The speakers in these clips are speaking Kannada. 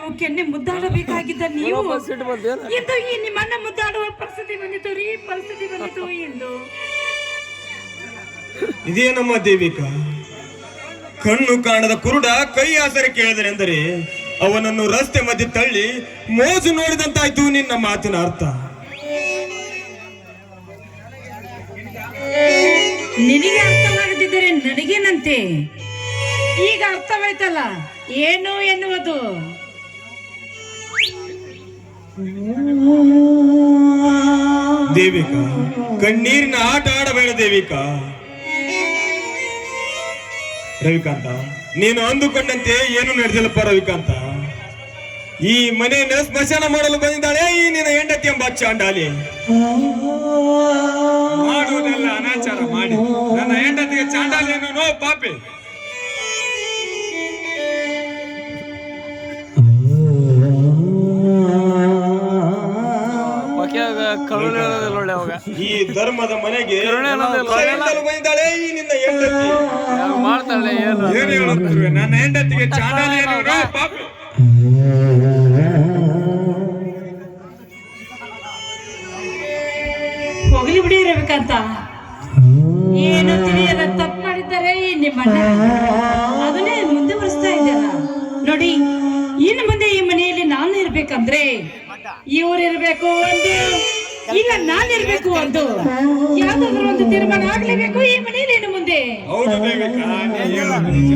ನೀವು ಕೆನ್ನೆ ಮುದ್ದಾಡಬೇಕಾಗಿದ್ದ ನೀವು? ಇದು ಇಂದು ಈ ನಿಮ್ಮನ್ನ ಮುದ್ದಾಡುವ ಪರಿಸ್ಥಿತಿ ಬಂದಿತು ರೀ ಪರಿಸ್ಥಿತಿ ಬಂದಿತು ಎಂದು. ಇದೇನಮ್ಮ ದೇವಿಕಾ. ಕಣ್ಣು ಕಾಣದ ಕುರುಡ ಕೈ ಆಸರೆ ಕೇಳಿದರೆಂದರೆ ಅವನನ್ನು ರಸ್ತೆ ಮಧ್ಯೆ ತಳ್ಳಿ ಮೋಜು ನೋಡಿದಂತಾಯ್ತು ನಿನ್ನ ಮಾತಿನ ಅರ್ಥ. ನಿನಗೆ ಅರ್ಥವಾಗದಿದ್ದರೆ ನನಗೇನಂತೆ? ಈಗ ಅರ್ಥವಾಯ್ತಲ್ಲ? ಏನು ಎನ್ನುವುದು. ದೇವಿಕ, ಕಣ್ಣೀರಿನ ಆಟ ಆಡಬೇಡ ದೇವಿಕ. ರವಿಕಾಂತ, ನೀನು ಅಂದುಕೊಂಡಂತೆ ಏನು ನಡೆದಿಲ್ಲಪ್ಪ ರವಿಕಾಂತ. ಈ ಮನೆಯನ್ನು ಸ್ಮಶಾನ ಮಾಡಲು ಬಂದಿದ್ದಾಳೆ, ಈ ನಿನ್ನ ಹೆಂಡತಿ ಎಂಬ ಚಾಂಡಾಲಿ. ಮಾಡುವುದೆಲ್ಲ ಅನಾಚಾರ ಮಾಡಿ. ನನ್ನ ಹೆಂಡತಿಗೆ ಚಾಂಡಾಲಿ ಪಾಪೆ. ಅವಾಗ. ಈ ಧರ್ಮದ ಮನೆಗೆ ಕರುಣೆ ಅನ್ನೋದಿಲ್ಲ. ಈ ನಿನ್ನ ಹೆಂಡತಿ. ಮಾಡ್ತಾಳೆ ಏನು? ಏನು ಹೇಳುತ್ತಿರುವೆ ನನ್ನ ಹೆಂಡತಿಗೆ ಅನ್ನೋರು ಪಾಪ. ಹೋಗ್ಲಿ ಬಿಡಿ ಇರಬೇಕಂತ ಏನು ತಿಳಿಯಲ್ಲ ತಪ್ಪು ಮಾಡಿದ್ದಾರೆ ಈ ನಿಮ್ಮಣ್ಣ ಅದನ್ನೇ ಮುಂದೆ ಬರೆಸ್ತಾ ಇದ್ದಾರ ನೋಡಿ ಇನ್ನು ಮುಂದೆ ಈ ಮನೆಯಲ್ಲಿ ನಾನು ಇರ್ಬೇಕಂದ್ರೆ ಇವ್ರು ಇರ್ಬೇಕು ಒಂದು ಇಲ್ಲ ನಾನು ಇರ್ಬೇಕು ಒಂದು ಯಾವ್ದಾದ್ರು ಒಂದು ತೀರ್ಮಾನ ಆಗ್ಲೇಬೇಕು ಈ ಮನೇಲಿ ಇನ್ನು ಮುಂದೆ. ಹೌದು ದೇವಿಕಾ, ನೀ ಹೇಳೋದು ನಿಜ.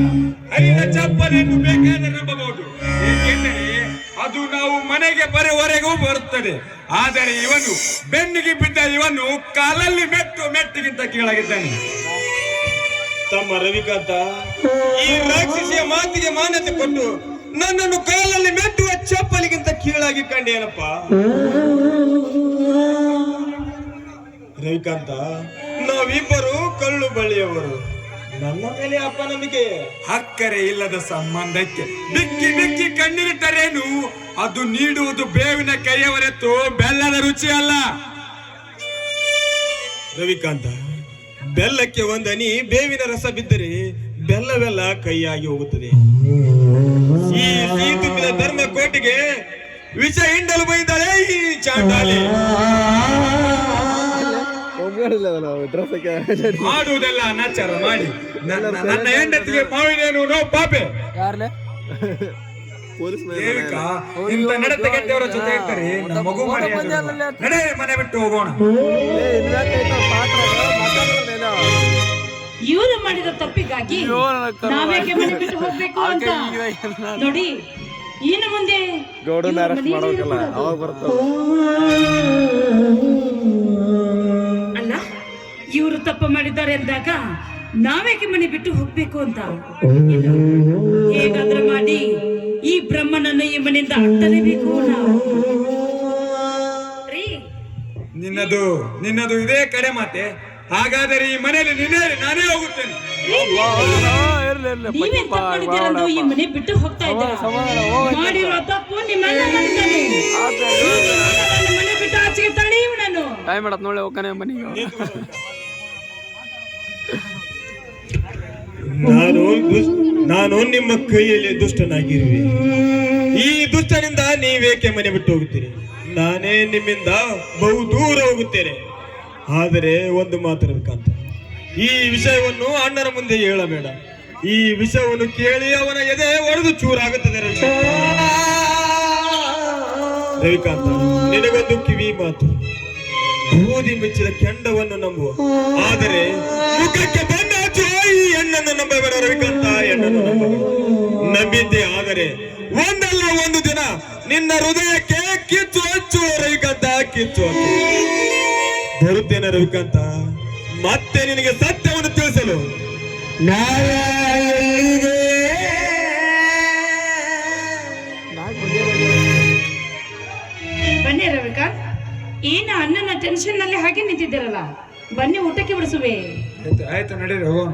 ಹರಿದ ಚಪ್ಪಲಿಯನ್ನು ಬೇಕಾದರೆ ನಂಬಬಹುದು. ಏಕೆಂದರೆ ಅದು ನಾವು ಮನೆಗೆ ಬರುವವರೆಗೂ ಬರುತ್ತದೆ. ಆದರೆ ಇವನು ಬೆನ್ನಿಗೆ ಬಿದ್ದ ಇವನು ಕಾಲಲ್ಲಿ ಮೆಟ್ಟು ಮೆಟ್ಟಿಗಿಂತ ಕೀಳಾಗಿದ್ದಾನೆ. ತಮ್ಮ ರವಿಕಾಂತ ಈ ರಾಕ್ಷಸಿಯ ಮಾತಿಗೆ ಮಾನ್ಯತೆ ಕೊಟ್ಟು ನನ್ನನ್ನು ಕಾಲಲ್ಲಿ ಮೆಟ್ಟುವ ಚಪ್ಪಲಿಗಿಂತ ಕೀಳಾಗಿ ಕಂಡೇನಪ್ಪ. ರವಿಕಾಂತ ನಾವಿಬ್ಬರು ಕಳ್ಳು ಬಳಿಯವರು ನನ್ನ ಮೇಲೆ ನಮಗೆ ಅಕ್ಕರೆ ಇಲ್ಲದ ಸಂಬಂಧಕ್ಕೆ ಬಿಕ್ಕಿ ಬಿಕ್ಕಿ ಕಣ್ಣೀರಿಟ್ಟರೇನು? ಅದು ನೀಡುವುದು ಬೇವಿನ ಕೈಯವರೆತ್ತು ಬೆಲ್ಲದ ರುಚಿ ಅಲ್ಲ. ರವಿಕಾಂತ ಬೆಲ್ಲಕ್ಕೆ ಒಂದನಿ ಬೇವಿನ ರಸ ಬಿದ್ದರೆ ಬೆಲ್ಲವೆಲ್ಲ ಕೈಯಾಗಿ ಹೋಗುತ್ತದೆ. ಈ ತುಂಬಿದ ಧರ್ಮ ಕೋಟೆಗೆ ವಿಷ ಹಿಂಡಲು ಬೈದಾಳೆ ಈ ಚಾಂಡಾಲಿ. ಒಗ್ಗಡಿಲ್ಲ ನಾವು ಡ್ರೆಸ್ ಮಾಡುವುದೆಲ್ಲ ಅನಾಚಾರ ಮಾಡಿ. ನನ್ನ ನನ್ನ ಹೆಂಡತಿಗೆ ಮಾವಿನೇನು ನೋ ಪಾಪೆ. ಯಾರ್ಲೆ? ಪೊಲೀಸ್ ದೇವಿಕಾ ಇಂಥ ನಡತೆ ಕೆಟ್ಟವರ ಜೊತೆ ಇರ್ತಾರೆ ನಮ್ಮ ಮಗು ಮರಿ ನಡೆ ಮನೆ ಬಿಟ್ಟು ಹೋಗೋಣ. ಇವರು ಮಾಡಿದ ತಪ್ಪಿಗಾಗಿ. ನಾವೇಕೆ ಮನೆ ಬಿಟ್ಟು ಹೋಗ್ಬೇಕು ಅಂತ? ನೋಡಿ ಇನ್ನು ಮುಂದೆ ಗೌಡನ ಅರೆಸ್ಟ್ ಅವಾಗ ಬರ್ತಾವ ಇವರು ತಪ್ಪು ಮಾಡಿದ್ದಾರೆ ಅಂದಾಗ ನಾವೇಕೆ ಮನೆ ಬಿಟ್ಟು ಹೋಗ್ಬೇಕು ಅಂತ? ಹೇಗಾದ್ರೆ ಮಾಡಿ ಈ ಬ್ರಹ್ಮನನ್ನು ಈ ಮನೆಯಿಂದ ಅಟ್ಟಲೇಬೇಕು ನಾವು ರೀ. ನಿನ್ನದು ನಿನ್ನದು ಇದೇ ಕಡೆ ಮಾತೆ. ಹಾಗಾದರೆ ಈ ಮನೆಯಲ್ಲಿ ನಿನ್ನೆ ನಾನೇ ಹೋಗುತ್ತೇನೆ. ರೀ, ಇರ್ಲಿ ಇರ್ಲಿ ನೀವೇನ್ ತಪ್ಪು ಈ ಮನೆ ಬಿಟ್ಟು ಹೋಗ್ತಾ ಇದ್ದೀರಾ. ಮಾಡಿರೋ ತಪ್ಪು ನಿಮ್ಮ ಅಣ್ಣ ಮನೆ ಬಿಟ್ಟು ಆಚೆಗೆ ತಡೆಯುವ ನಾನು ಟೈಮ್ ಮಾಡತ್ ನೋಡಿ ಹೋಗ್ತಾನೆ ಮನೆಗೆ. ನಾನು ನಾನು ನಿಮ್ಮ ಕೈಯಲ್ಲಿ ದುಷ್ಟನಾಗಿರುವೆ. ಈ ದುಷ್ಟನಿಂದ ನೀವೇಕೆ ಮನೆ ಬಿಟ್ಟು ಹೋಗುತ್ತೀರಿ? ನಾನೇ ನಿಮ್ಮಿಂದ ಬಹು ದೂರ ಹೋಗುತ್ತೇನೆ. ಆದರೆ ಒಂದು ಮಾತು ರವಿಕಾಂತ ಈ ವಿಷಯವನ್ನು ಅಣ್ಣರ ಮುಂದೆ ಹೇಳಬೇಡ. ಈ ವಿಷಯವನ್ನು ಕೇಳಿ ಅವನ ಎದೆ ಒಡೆದು ಚೂರಾಗುತ್ತದೆ ರವಿಕಾಂತ ನಿನಗೊಂದು ಕಿವಿ ಮಾತು. ಬೂದಿ ಮೆಚ್ಚಿದ ಕೆಂಡವನ್ನು ನಂಬುವ. ಆದರೆ ಮುಖಕ್ಕೆ ಈ ಹೆಣ್ಣನ್ನು ನಂಬಬೇಡ ರವಿಕಾಂತ ಹೆಣ್ಣನ್ನು ನಂಬಿದ್ದೆ ಆದರೆ ಒಂದಲ್ಲ ಒಂದು ದಿನ ನಿನ್ನ ಹೃದಯಕ್ಕೆ ಕಿತ್ತು ಹಚ್ಚು ರವಿಕಾಂತ ಕಿತ್ತು ಹಚ್ಚು. ಬರುತ್ತೇನೆ ರವಿಕಾಂತ ಮತ್ತೆ ನಿನಗೆ ಸತ್ಯವನ್ನು ತಿಳಿಸಲು. ಬನ್ನಿ ರವಿಕಾಂತ್ ಏನ ಅಣ್ಣನ ಟೆನ್ಷನ್ನಲ್ಲಿ ಹಾಗೆ ನಿಂತಿದ್ದೀರಲ್ಲ. ಬನ್ನಿ ಊಟಕ್ಕೆ ಬಿಡಿಸುವೆ. ಆಯ್ತು ಆಯ್ತು ನಡೀರಿ ಹೋಗೋಣ.